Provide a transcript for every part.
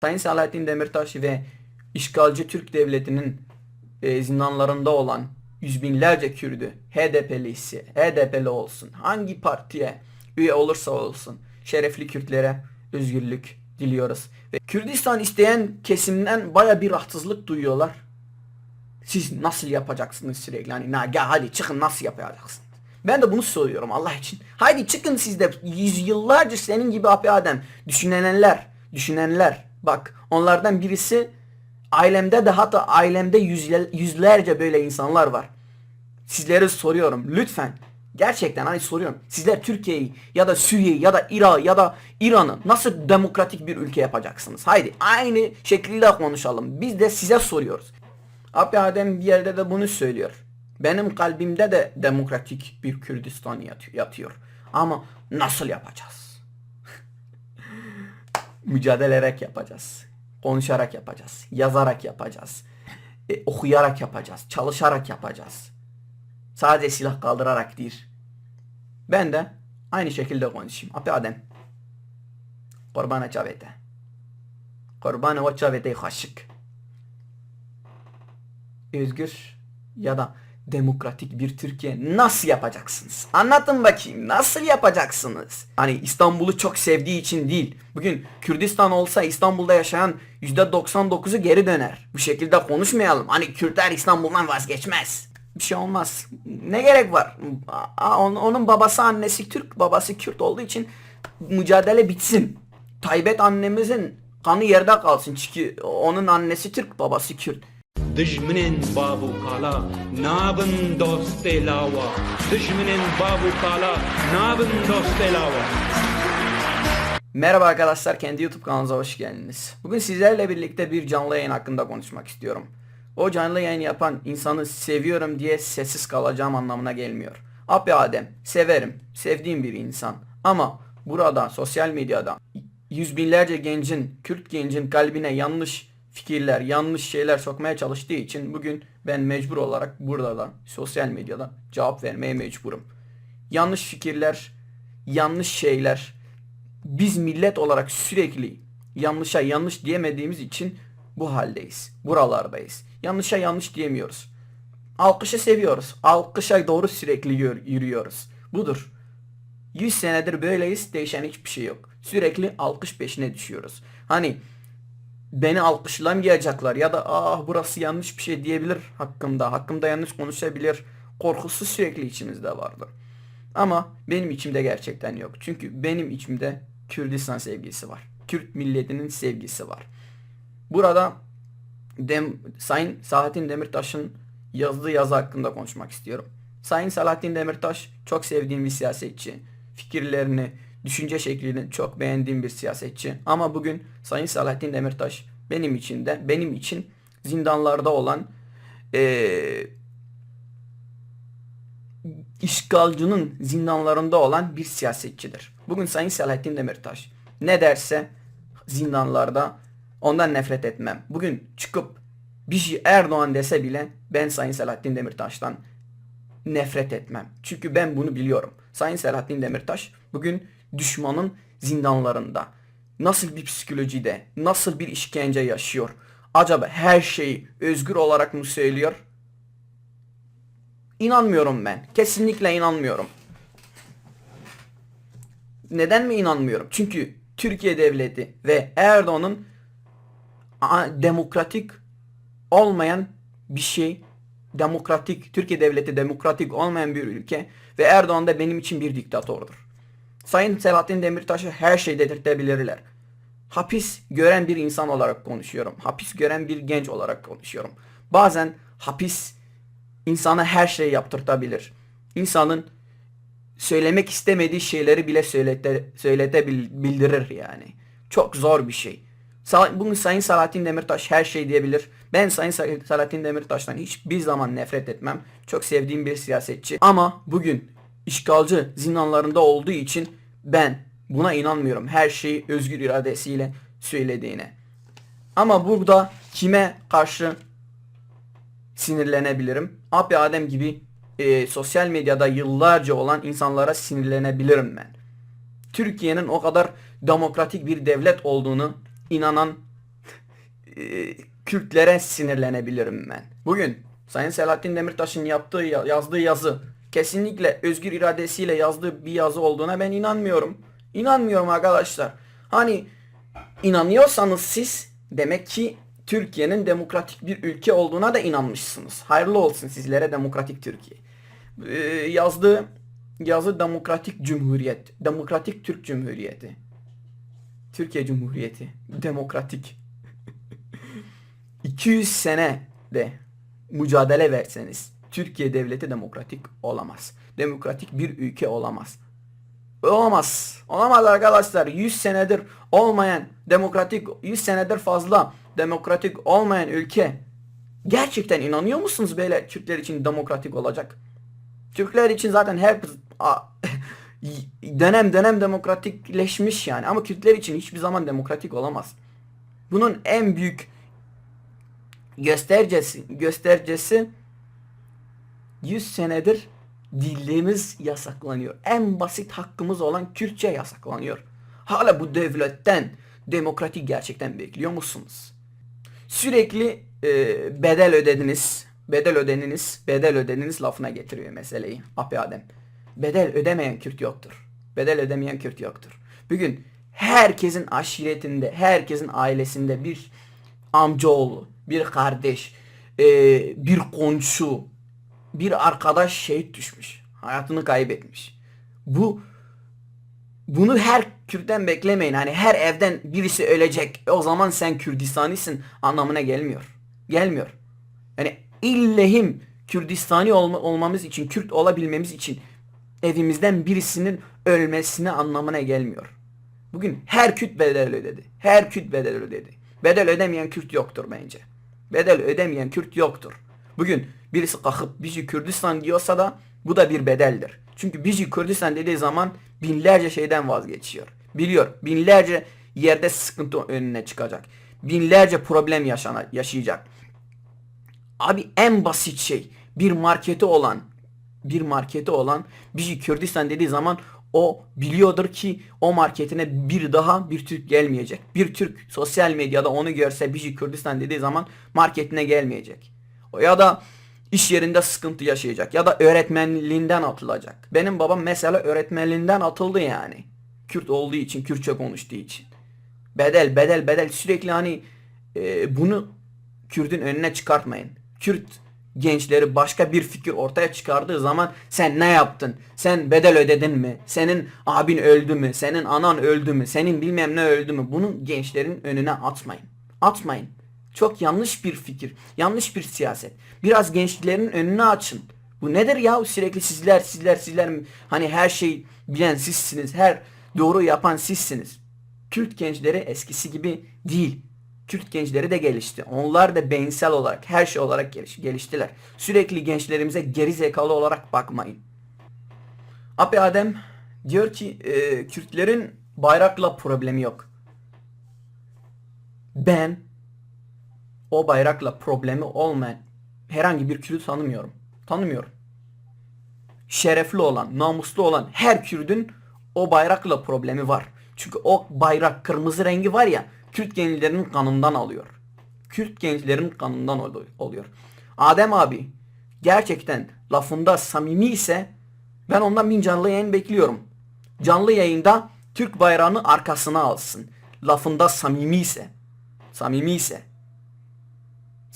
Sayın Selahattin Demirtaş ve işgalci Türk devletinin e, zindanlarında olan yüz binlerce Kürdü, HDP'lisi, HDP'li olsun, hangi partiye üye olursa olsun şerefli Kürtlere özgürlük diliyoruz. Ve Kürdistan isteyen kesimden baya bir rahatsızlık duyuyorlar. Siz nasıl yapacaksınız sürekli? Hani na gel hadi çıkın nasıl yapacaksınız? Ben de bunu soruyorum Allah için. Haydi çıkın siz de yüzyıllarca senin gibi abi adam düşünenler, düşünenler. Bak onlardan birisi ailemde de hatta ailemde yüzle- yüzlerce böyle insanlar var. Sizlere soruyorum lütfen. Gerçekten hani soruyorum. Sizler Türkiye'yi ya da Suriye'yi ya da Irak'ı ya da İran'ı nasıl demokratik bir ülke yapacaksınız? Haydi aynı şekilde konuşalım. Biz de size soruyoruz. Abi Adem bir yerde de bunu söylüyor. Benim kalbimde de demokratik bir Kürdistan yatıyor. Ama nasıl yapacağız? Mücadele ederek yapacağız. Konuşarak yapacağız. Yazarak yapacağız. e, okuyarak yapacağız. Çalışarak yapacağız. Sadece silah kaldırarak değil. Ben de aynı şekilde konuşayım. Abi Adem. Kurbana çavete. Kurbana o çavete haşık. Özgür ya da demokratik bir Türkiye nasıl yapacaksınız? Anlatın bakayım nasıl yapacaksınız? Hani İstanbul'u çok sevdiği için değil. Bugün Kürdistan olsa İstanbul'da yaşayan %99'u geri döner. Bu şekilde konuşmayalım. Hani Kürtler İstanbul'dan vazgeçmez. Bir şey olmaz. Ne gerek var? Onun babası annesi Türk, babası Kürt olduğu için mücadele bitsin. Taybet annemizin kanı yerde kalsın. Çünkü onun annesi Türk, babası Kürt. دژمنên bav û kala nabin dostê lawa Dijminên bav û kala nabin dostê lawa Merhaba arkadaşlar, kendi YouTube kanalımıza hoş geldiniz. Bugün sizlerle birlikte bir canlı yayın hakkında konuşmak istiyorum. O canlı yayın yapan insanı seviyorum diye sessiz kalacağım anlamına gelmiyor. Abi Adem, severim, sevdiğim bir insan. Ama burada, sosyal medyada yüz binlerce gencin, Kürt gencin kalbine yanlış fikirler, yanlış şeyler sokmaya çalıştığı için bugün ben mecbur olarak burada da, sosyal medyada cevap vermeye mecburum. Yanlış fikirler, yanlış şeyler, biz millet olarak sürekli yanlışa yanlış diyemediğimiz için bu haldeyiz. Buralardayız. Yanlışa yanlış diyemiyoruz. Alkışı seviyoruz. Alkışa doğru sürekli yür- yürüyoruz. Budur. 100 senedir böyleyiz. Değişen hiçbir şey yok. Sürekli alkış peşine düşüyoruz. Hani beni alkışlamayacaklar ya da ah burası yanlış bir şey diyebilir hakkımda. Hakkımda yanlış konuşabilir. Korkusu sürekli içimizde vardır. Ama benim içimde gerçekten yok. Çünkü benim içimde Kürdistan sevgisi var. Kürt milletinin sevgisi var. Burada Dem Sayın Selahattin Demirtaş'ın yazdığı yazı hakkında konuşmak istiyorum. Sayın Selahattin Demirtaş çok sevdiğim bir siyasetçi. Fikirlerini, düşünce şeklini çok beğendiğim bir siyasetçi. Ama bugün Sayın Selahattin Demirtaş benim için de benim için zindanlarda olan eee işgalcının zindanlarında olan bir siyasetçidir. Bugün Sayın Selahattin Demirtaş ne derse zindanlarda ondan nefret etmem. Bugün çıkıp bir şey Erdoğan dese bile ben Sayın Selahattin Demirtaş'tan nefret etmem. Çünkü ben bunu biliyorum. Sayın Selahattin Demirtaş bugün düşmanın zindanlarında. Nasıl bir psikolojide, nasıl bir işkence yaşıyor? Acaba her şeyi özgür olarak mı söylüyor? İnanmıyorum ben. Kesinlikle inanmıyorum. Neden mi inanmıyorum? Çünkü Türkiye devleti ve Erdoğan'ın demokratik olmayan bir şey, demokratik, Türkiye devleti demokratik olmayan bir ülke ve Erdoğan da benim için bir diktatordur. Sayın Selahattin Demirtaş'ı her şey dedirtebilirler. Hapis gören bir insan olarak konuşuyorum. Hapis gören bir genç olarak konuşuyorum. Bazen hapis insana her şey yaptırtabilir. İnsanın söylemek istemediği şeyleri bile söylete, söyletebildirir yani. Çok zor bir şey. Bugün Sayın Selahattin Demirtaş her şey diyebilir. Ben Sayın Sa- Selahattin Demirtaş'tan hiçbir zaman nefret etmem. Çok sevdiğim bir siyasetçi. Ama bugün işgalci zindanlarında olduğu için ben buna inanmıyorum. Her şeyi özgür iradesiyle söylediğine. Ama burada kime karşı sinirlenebilirim. Abi Adem gibi e, sosyal medyada yıllarca olan insanlara sinirlenebilirim ben. Türkiye'nin o kadar demokratik bir devlet olduğunu inanan e, Kürtlere sinirlenebilirim ben. Bugün Sayın Selahattin Demirtaş'ın yaptığı ya- yazdığı yazı kesinlikle özgür iradesiyle yazdığı bir yazı olduğuna ben inanmıyorum. İnanmıyorum arkadaşlar. Hani inanıyorsanız siz demek ki Türkiye'nin demokratik bir ülke olduğuna da inanmışsınız. Hayırlı olsun sizlere demokratik Türkiye. Ee, yazdığı yazı demokratik cumhuriyet. Demokratik Türk Cumhuriyeti. Türkiye Cumhuriyeti. Demokratik. 200 sene de mücadele verseniz Türkiye devleti demokratik olamaz. Demokratik bir ülke olamaz. Olamaz. Olamaz arkadaşlar. 100 senedir olmayan demokratik 100 senedir fazla demokratik olmayan ülke gerçekten inanıyor musunuz böyle Türkler için demokratik olacak? Türkler için zaten hep dönem dönem demokratikleşmiş yani ama Kürtler için hiçbir zaman demokratik olamaz. Bunun en büyük göstergesi göstergesi 100 senedir dilimiz yasaklanıyor. En basit hakkımız olan Kürtçe yasaklanıyor. Hala bu devletten demokratik gerçekten bekliyor musunuz? Sürekli e, bedel ödediniz, bedel ödeniniz, bedel ödediniz lafına getiriyor meseleyi Api Adem. Bedel ödemeyen Kürt yoktur. Bedel ödemeyen Kürt yoktur. Bugün herkesin aşiretinde, herkesin ailesinde bir amcaoğlu, bir kardeş, e, bir komşu, bir arkadaş şehit düşmüş. Hayatını kaybetmiş. Bu bunu her Kürt'ten beklemeyin. Hani her evden birisi ölecek. O zaman sen Kürdistanisin anlamına gelmiyor. Gelmiyor. Yani illehim Kürdistani olma, olmamız için, Kürt olabilmemiz için evimizden birisinin ölmesine anlamına gelmiyor. Bugün her Kürt bedel ödedi. Her Kürt bedel ödedi. Bedel ödemeyen Kürt yoktur bence. Bedel ödemeyen Kürt yoktur. Bugün birisi kalkıp bizi Kürdistan diyorsa da bu da bir bedeldir. Çünkü bizi Kürdistan dediği zaman binlerce şeyden vazgeçiyor. Biliyor. Binlerce yerde sıkıntı önüne çıkacak. Binlerce problem yaşana, yaşayacak. Abi en basit şey bir marketi olan bir marketi olan bizi Kürdistan dediği zaman o biliyordur ki o marketine bir daha bir Türk gelmeyecek. Bir Türk sosyal medyada onu görse bizi Kürdistan dediği zaman marketine gelmeyecek. Ya da iş yerinde sıkıntı yaşayacak ya da öğretmenliğinden atılacak. Benim babam mesela öğretmenliğinden atıldı yani. Kürt olduğu için, Kürtçe konuştuğu için. Bedel, bedel, bedel sürekli hani e, bunu Kürt'ün önüne çıkartmayın. Kürt gençleri başka bir fikir ortaya çıkardığı zaman sen ne yaptın? Sen bedel ödedin mi? Senin abin öldü mü? Senin anan öldü mü? Senin bilmem ne öldü mü? Bunu gençlerin önüne atmayın. Atmayın. Çok yanlış bir fikir. Yanlış bir siyaset. Biraz gençlerin önünü açın. Bu nedir ya? Sürekli sizler sizler sizler? Hani her şey bilen sizsiniz. Her doğru yapan sizsiniz. Kürt gençleri eskisi gibi değil. Kürt gençleri de gelişti. Onlar da beyinsel olarak, her şey olarak geliş, geliştiler. Sürekli gençlerimize geri zekalı olarak bakmayın. Abi Adem diyor ki e, Kürtlerin bayrakla problemi yok. Ben o bayrakla problemi olmayan herhangi bir Kürt'ü tanımıyorum. Tanımıyorum. Şerefli olan, namuslu olan her Kürt'ün o bayrakla problemi var. Çünkü o bayrak kırmızı rengi var ya Kürt gençlerinin kanından alıyor. Kürt gençlerin kanından ol- oluyor. Adem abi gerçekten lafında samimi ise ben ondan bir canlı yayın bekliyorum. Canlı yayında Türk bayrağını arkasına alsın. Lafında samimi ise. Samimi ise.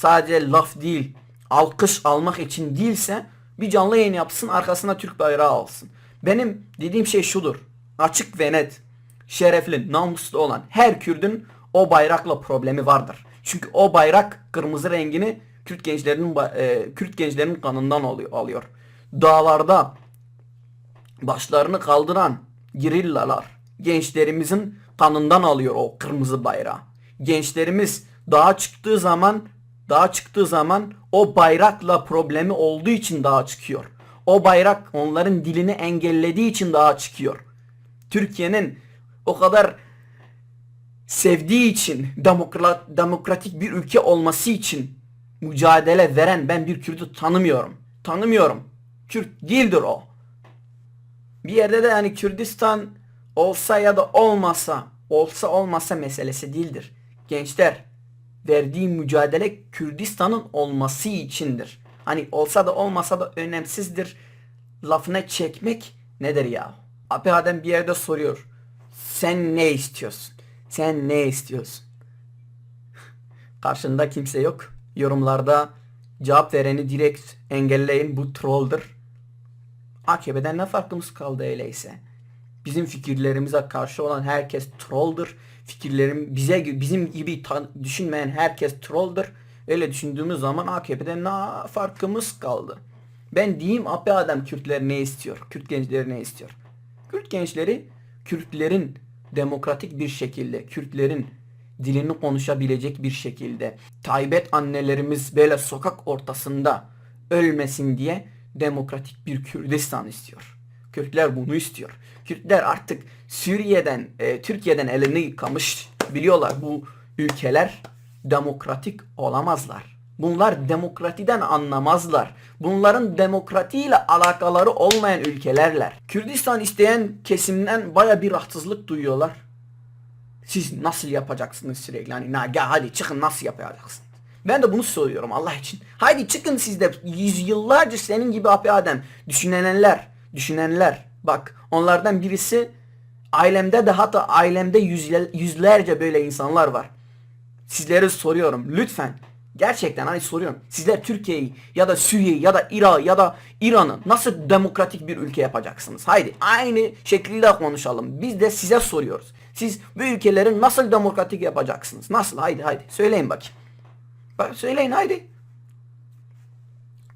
Sadece laf değil, alkış almak için değilse bir canlı yayın yapsın arkasına Türk bayrağı alsın. Benim dediğim şey şudur. Açık ve net, şerefli, namuslu olan her Kürdün o bayrakla problemi vardır. Çünkü o bayrak kırmızı rengini Kürt gençlerinin e, Kürt gençlerinin kanından alıyor. Dağlarda başlarını kaldıran gerillalar gençlerimizin kanından alıyor o kırmızı bayrağı. Gençlerimiz dağa çıktığı zaman dağa çıktığı zaman o bayrakla problemi olduğu için dağa çıkıyor. O bayrak onların dilini engellediği için dağa çıkıyor. Türkiye'nin o kadar sevdiği için demokrat, demokratik bir ülke olması için mücadele veren ben bir Kürt'ü tanımıyorum. Tanımıyorum. Kürt değildir o. Bir yerde de yani Kürdistan olsa ya da olmasa, olsa olmasa meselesi değildir. Gençler, verdiği mücadele Kürdistan'ın olması içindir. Hani olsa da olmasa da önemsizdir. Lafına çekmek nedir ya? Abi adam bir yerde soruyor. Sen ne istiyorsun? Sen ne istiyorsun? Karşında kimse yok. Yorumlarda cevap vereni direkt engelleyin. Bu trolldur. AKP'den ne farkımız kaldı öyleyse? Bizim fikirlerimize karşı olan herkes trolldur. Fikirlerim bize bizim gibi düşünmeyen herkes trolldur. Öyle düşündüğümüz zaman AKP'den ne farkımız kaldı? Ben diyeyim abi adam Kürtler ne istiyor? Kürt gençleri ne istiyor? Kürt gençleri Kürtlerin demokratik bir şekilde, Kürtlerin dilini konuşabilecek bir şekilde Taybet annelerimiz böyle sokak ortasında ölmesin diye demokratik bir Kürdistan istiyor. Kürtler bunu istiyor. Kürtler artık Suriye'den, e, Türkiye'den elini yıkamış biliyorlar bu ülkeler demokratik olamazlar. Bunlar demokratiden anlamazlar. Bunların demokratiyle alakaları olmayan ülkelerler. Kürdistan isteyen kesimden baya bir rahatsızlık duyuyorlar. Siz nasıl yapacaksınız sürekli? Hani na gel hadi çıkın nasıl yapacaksınız? Ben de bunu soruyorum Allah için. Haydi çıkın siz de yüzyıllarca senin gibi abi adam düşünenler, düşünenler. Bak onlardan birisi ailemde de hatta ailemde yüzle- yüzlerce böyle insanlar var. Sizlere soruyorum lütfen. Gerçekten hani soruyorum. Sizler Türkiye'yi ya da Suriye'yi ya da Irak'ı ya da İran'ı nasıl demokratik bir ülke yapacaksınız? Haydi aynı şekilde konuşalım. Biz de size soruyoruz. Siz bu ülkeleri nasıl demokratik yapacaksınız? Nasıl? Haydi haydi söyleyin bakayım. Bak söyleyin haydi.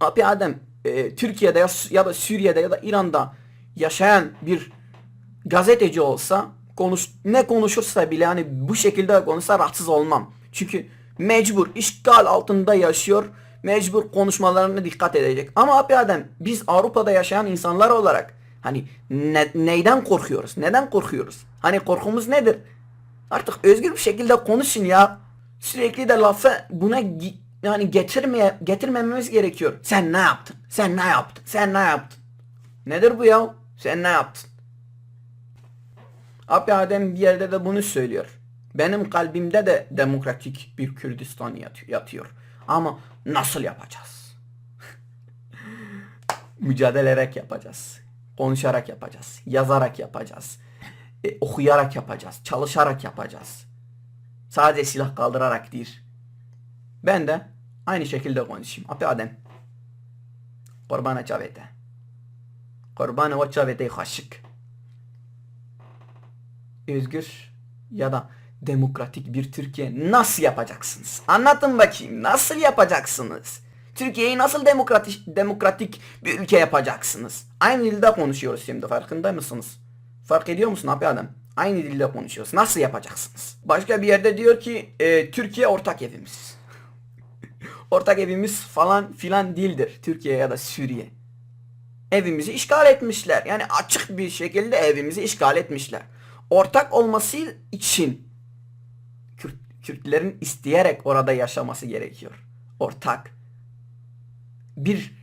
Abi Adem e, Türkiye'de ya, ya da Suriye'de ya da İran'da yaşayan bir gazeteci olsa konuş ne konuşursa bile hani bu şekilde konuşsa rahatsız olmam. Çünkü mecbur işgal altında yaşıyor. Mecbur konuşmalarına dikkat edecek. Ama abi adam biz Avrupa'da yaşayan insanlar olarak hani ne- neyden korkuyoruz? Neden korkuyoruz? Hani korkumuz nedir? Artık özgür bir şekilde konuşun ya. Sürekli de lafı buna yani getirmeye getirmememiz gerekiyor. Sen ne yaptın? Sen ne yaptın? Sen ne yaptın? Nedir bu ya? Sen ne yaptın? Abi Adem bir yerde de bunu söylüyor. Benim kalbimde de demokratik bir Kürdistan yatıyor. Ama nasıl yapacağız? Mücadeleleyerek yapacağız. Konuşarak yapacağız. Yazarak yapacağız. e, okuyarak yapacağız. Çalışarak yapacağız. Sadece silah kaldırarak değil. Ben de aynı şekilde konuşayım. Abi Adem. Kurbana çavete. Kurbana o çavete haşık özgür ya da demokratik bir Türkiye nasıl yapacaksınız? Anlatın bakayım nasıl yapacaksınız? Türkiye'yi nasıl demokratik demokratik bir ülke yapacaksınız? Aynı dilde konuşuyoruz şimdi farkında mısınız? Fark ediyor musun abi adam? Aynı dilde konuşuyoruz. Nasıl yapacaksınız? Başka bir yerde diyor ki e, Türkiye ortak evimiz. Ortak evimiz falan filan değildir. Türkiye ya da Suriye evimizi işgal etmişler. Yani açık bir şekilde evimizi işgal etmişler. Ortak olması için Kürt, Kürtlerin isteyerek orada yaşaması gerekiyor. Ortak. Bir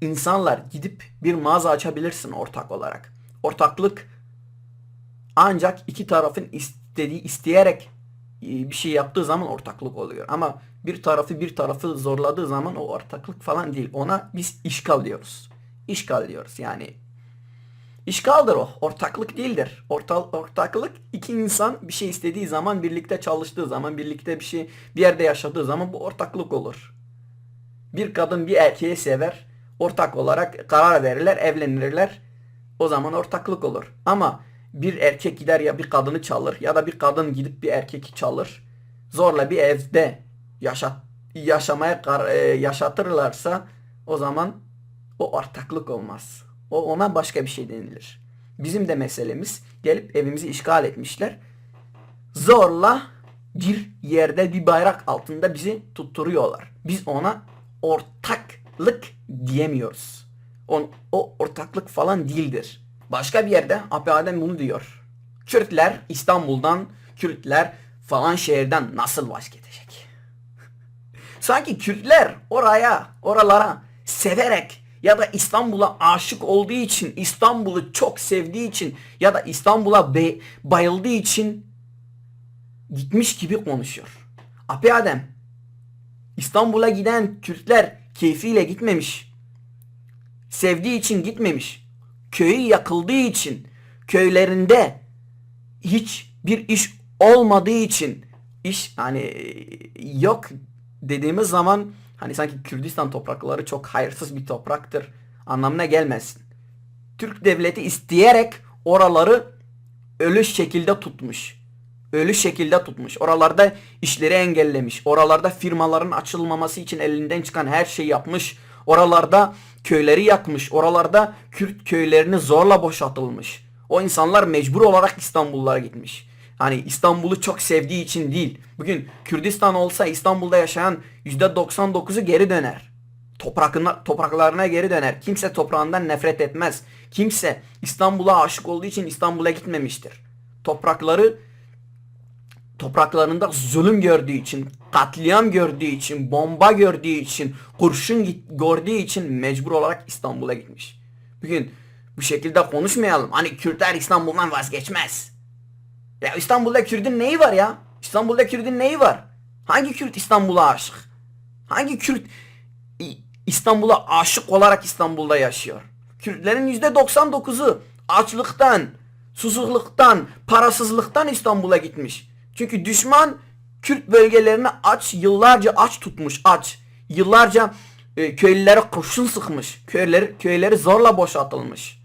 insanlar gidip bir mağaza açabilirsin ortak olarak. Ortaklık ancak iki tarafın istediği isteyerek e, bir şey yaptığı zaman ortaklık oluyor. Ama bir tarafı bir tarafı zorladığı zaman o ortaklık falan değil. Ona biz işgal diyoruz. İşgal diyoruz yani. İşgaldir o. Ortaklık değildir. Orta, ortaklık iki insan bir şey istediği zaman birlikte çalıştığı zaman birlikte bir şey bir yerde yaşadığı zaman bu ortaklık olur. Bir kadın bir erkeği sever. Ortak olarak karar verirler, evlenirler. O zaman ortaklık olur. Ama bir erkek gider ya bir kadını çalır ya da bir kadın gidip bir erkek çalır. Zorla bir evde yaşat yaşamaya kar- e, yaşatırlarsa o zaman o ortaklık olmaz. O ona başka bir şey denilir. Bizim de meselemiz gelip evimizi işgal etmişler. Zorla bir yerde bir bayrak altında bizi tutturuyorlar. Biz ona ortaklık diyemiyoruz. O, o ortaklık falan değildir. Başka bir yerde Abi Adem bunu diyor. Kürtler İstanbul'dan, Kürtler falan şehirden nasıl vazgeçecek? Sanki Kürtler oraya, oralara severek ya da İstanbul'a aşık olduğu için, İstanbul'u çok sevdiği için ya da İstanbul'a bayıldığı için gitmiş gibi konuşuyor. Abi Adem İstanbul'a giden Kürtler keyfiyle gitmemiş. Sevdiği için gitmemiş. Köyü yakıldığı için, köylerinde hiç bir iş olmadığı için iş hani yok dediğimiz zaman hani sanki Kürdistan toprakları çok hayırsız bir topraktır anlamına gelmesin. Türk devleti isteyerek oraları ölü şekilde tutmuş. Ölü şekilde tutmuş. Oralarda işleri engellemiş. Oralarda firmaların açılmaması için elinden çıkan her şeyi yapmış. Oralarda köyleri yakmış. Oralarda Kürt köylerini zorla boşaltılmış. O insanlar mecbur olarak İstanbullara gitmiş. Hani İstanbul'u çok sevdiği için değil. Bugün Kürdistan olsa İstanbul'da yaşayan %99'u geri döner. Toprakına, topraklarına geri döner. Kimse toprağından nefret etmez. Kimse İstanbul'a aşık olduğu için İstanbul'a gitmemiştir. Toprakları topraklarında zulüm gördüğü için, katliam gördüğü için, bomba gördüğü için, kurşun gördüğü için mecbur olarak İstanbul'a gitmiş. Bugün bu şekilde konuşmayalım. Hani Kürtler İstanbul'dan vazgeçmez. Ya İstanbul'da Kürt'ün neyi var ya? İstanbul'da Kürt'ün neyi var? Hangi Kürt İstanbul'a aşık? Hangi Kürt İstanbul'a aşık olarak İstanbul'da yaşıyor? Kürtlerin %99'u açlıktan, susuzluktan, parasızlıktan İstanbul'a gitmiş. Çünkü düşman Kürt bölgelerini aç, yıllarca aç tutmuş, aç. Yıllarca e, köylülere kurşun sıkmış. Köyleri, köyleri zorla boşaltılmış.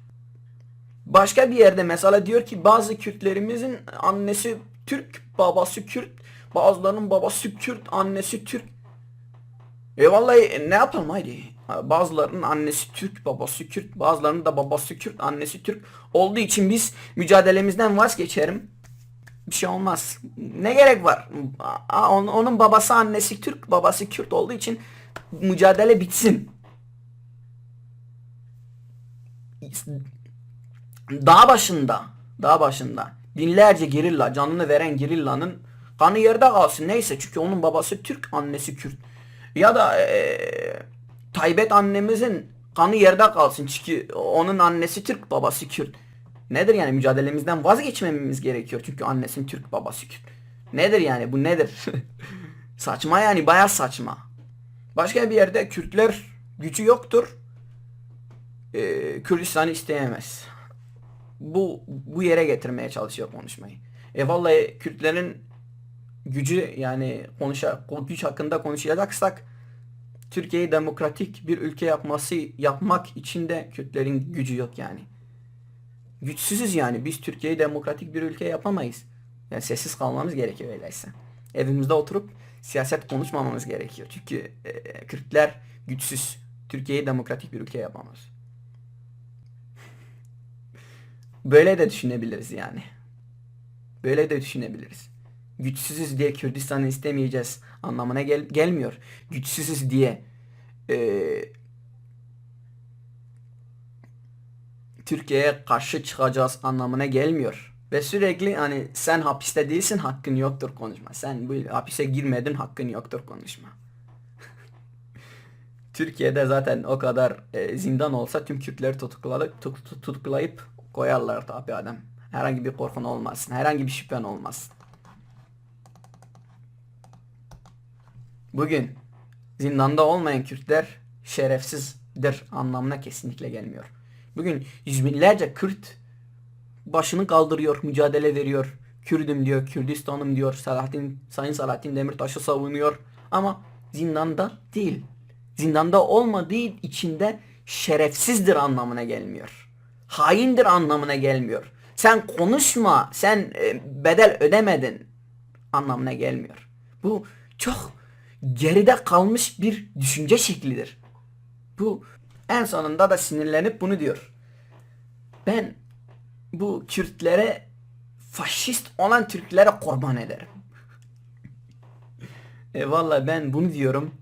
Başka bir yerde mesela diyor ki bazı Kürtlerimizin annesi Türk, babası Kürt, bazılarının babası Kürt, annesi Türk. E vallahi ne yapalım haydi. Bazılarının annesi Türk, babası Kürt, bazılarının da babası Kürt, annesi Türk olduğu için biz mücadelemizden vazgeçerim. Bir şey olmaz. Ne gerek var? Onun babası annesi Türk, babası Kürt olduğu için mücadele bitsin. Dağ başında, dağ başında binlerce gerilla, canını veren gerillanın kanı yerde kalsın neyse çünkü onun babası Türk, annesi Kürt. Ya da eee Taybet annemizin kanı yerde kalsın çünkü onun annesi Türk, babası Kürt. Nedir yani mücadelemizden vazgeçmememiz gerekiyor çünkü annesinin Türk, babası Kürt. Nedir yani bu nedir? saçma yani baya saçma. Başka bir yerde Kürtler gücü yoktur. Eee Kürdistan'ı isteyemez bu bu yere getirmeye çalışıyor konuşmayı. E vallahi Kürtlerin gücü yani konuşa, güç hakkında konuşacaksak Türkiye'yi demokratik bir ülke yapması yapmak için de Kürtlerin gücü yok yani. Güçsüzüz yani. Biz Türkiye'yi demokratik bir ülke yapamayız. Yani sessiz kalmamız gerekiyor öyleyse. Evimizde oturup siyaset konuşmamamız gerekiyor. Çünkü e, Kürtler güçsüz. Türkiye'yi demokratik bir ülke yapamaz. Böyle de düşünebiliriz yani. Böyle de düşünebiliriz. Güçsüzüz diye Kürdistan'ı istemeyeceğiz anlamına gel- gelmiyor. Güçsüzüz diye eee, Türkiye'ye karşı çıkacağız anlamına gelmiyor. Ve sürekli hani sen hapiste değilsin hakkın yoktur konuşma. Sen bu hapise girmedin hakkın yoktur konuşma. Türkiye'de zaten o kadar e, zindan olsa tüm Kürtleri tutuklayıp, tut- tut- tutuklayıp koyarlar tabi adam. Herhangi bir korkun olmasın. Herhangi bir şüphen olmasın. Bugün zindanda olmayan Kürtler şerefsizdir anlamına kesinlikle gelmiyor. Bugün yüz binlerce Kürt başını kaldırıyor, mücadele veriyor. Kürdüm diyor, Kürdistan'ım diyor. Selahattin, Sayın Selahattin Demirtaş'ı savunuyor. Ama zindanda değil. Zindanda olmadığı içinde şerefsizdir anlamına gelmiyor. Haindir anlamına gelmiyor. Sen konuşma, sen e, bedel ödemedin anlamına gelmiyor. Bu çok geride kalmış bir düşünce şeklidir. Bu en sonunda da sinirlenip bunu diyor. Ben bu Kürtlere faşist olan Türklere kurban ederim. e valla ben bunu diyorum.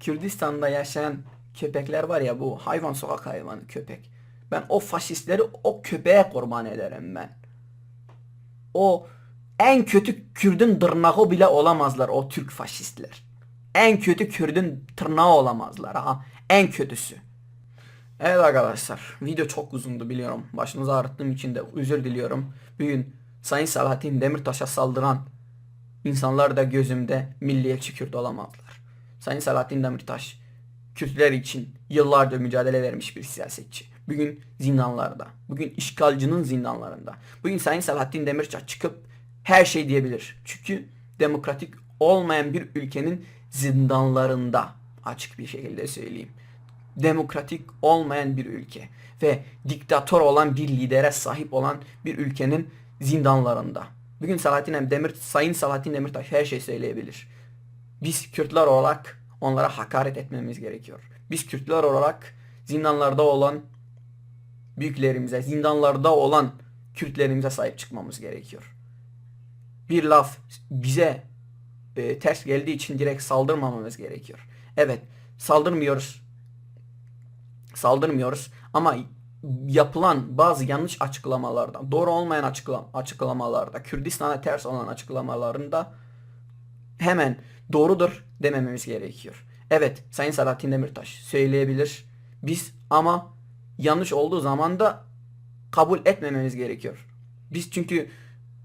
Kürdistan'da yaşayan köpekler var ya bu hayvan sokak hayvanı köpek. Ben o faşistleri o köpeğe kurban ederim ben. O en kötü Kürdün tırnağı bile olamazlar o Türk faşistler. En kötü Kürdün tırnağı olamazlar ha. En kötüsü. Evet arkadaşlar video çok uzundu biliyorum. Başınızı ağrıttığım için de özür diliyorum. Bugün Sayın Selahattin Demirtaş'a saldıran insanlar da gözümde milliyetçi Kürt olamazlar. Sayın Selahattin Demirtaş Kürtler için yıllardır mücadele vermiş bir siyasetçi. Bugün zindanlarda. Bugün işgalcının zindanlarında. Bugün Sayın Selahattin Demirtaş çıkıp her şey diyebilir. Çünkü demokratik olmayan bir ülkenin zindanlarında açık bir şekilde söyleyeyim. Demokratik olmayan bir ülke ve diktatör olan bir lidere sahip olan bir ülkenin zindanlarında. Bugün Selahattin Demir, Sayın Selahattin Demirtaş her şey söyleyebilir. Biz Kürtler olarak onlara hakaret etmemiz gerekiyor. Biz Kürtler olarak zindanlarda olan büyüklerimize, zindanlarda olan Kürtlerimize sahip çıkmamız gerekiyor. Bir laf bize e, ters geldiği için direkt saldırmamamız gerekiyor. Evet, saldırmıyoruz. Saldırmıyoruz ama yapılan bazı yanlış açıklamalarda, doğru olmayan açıkla- açıklamalarda, Kürdistan'a ters olan açıklamalarında hemen doğrudur demememiz gerekiyor. Evet, Sayın Selahattin Demirtaş söyleyebilir. Biz ama yanlış olduğu zaman da kabul etmememiz gerekiyor. Biz çünkü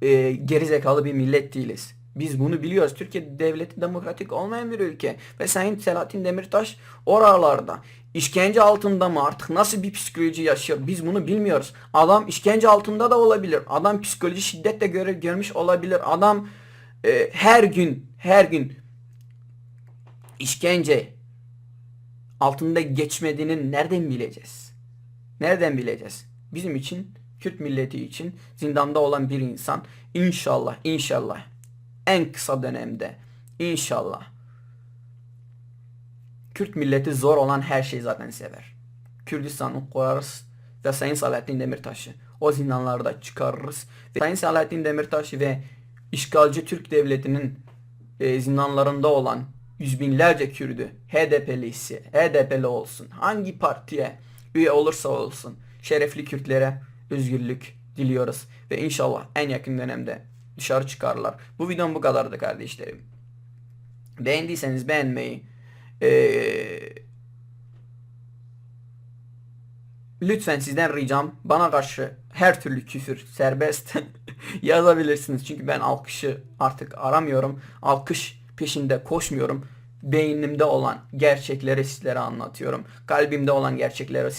e, gerizekalı bir millet değiliz. Biz bunu biliyoruz. Türkiye devleti demokratik olmayan bir ülke. Ve Sayın Selahattin Demirtaş oralarda işkence altında mı artık nasıl bir psikoloji yaşıyor biz bunu bilmiyoruz. Adam işkence altında da olabilir. Adam psikoloji şiddet de göre, görmüş olabilir. Adam e, her gün her gün işkence altında geçmediğini nereden bileceğiz? Nereden bileceğiz? Bizim için Kürt milleti için zindanda olan bir insan inşallah inşallah en kısa dönemde inşallah Kürt milleti zor olan her şeyi zaten sever. Kürdistan'ı koyarız ve Sayın Selahattin Demirtaş'ı o zindanlarda çıkarırız. Ve Sayın Selahattin Demirtaş ve işgalci Türk devletinin e, zindanlarında olan yüz binlerce Kürdü HDP'lisi, HDP'li olsun, hangi partiye üye olursa olsun şerefli Kürtlere özgürlük diliyoruz. Ve inşallah en yakın dönemde dışarı çıkarlar. Bu videom bu kadardı kardeşlerim. Beğendiyseniz beğenmeyi, eee, lütfen sizden ricam bana karşı her türlü küfür serbest yazabilirsiniz. Çünkü ben alkışı artık aramıyorum. Alkış peşinde koşmuyorum. Beynimde olan gerçekleri sizlere anlatıyorum. Kalbimde olan gerçekleri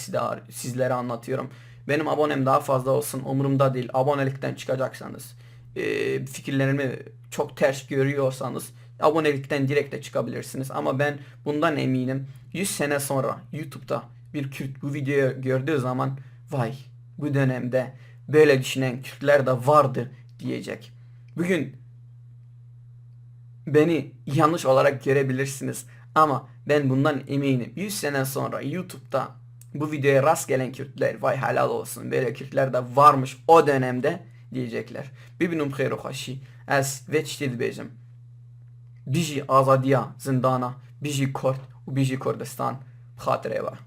sizlere, anlatıyorum. Benim abonem daha fazla olsun umurumda değil. Abonelikten çıkacaksanız e, fikirlerimi çok ters görüyorsanız abonelikten direkt de çıkabilirsiniz. Ama ben bundan eminim. 100 sene sonra YouTube'da bir Kürt bu videoyu gördüğü zaman vay bu dönemde böyle düşünen Kürtler de vardı diyecek. Bugün beni yanlış olarak görebilirsiniz. Ama ben bundan eminim. 100 sene sonra YouTube'da bu videoya rast gelen Kürtler vay helal olsun böyle Kürtler de varmış o dönemde diyecekler. Bibinum hayru haşi es veçtil bejim. Biji azadiya zindana, biji kort, u biji Kurdistan. Hatire var.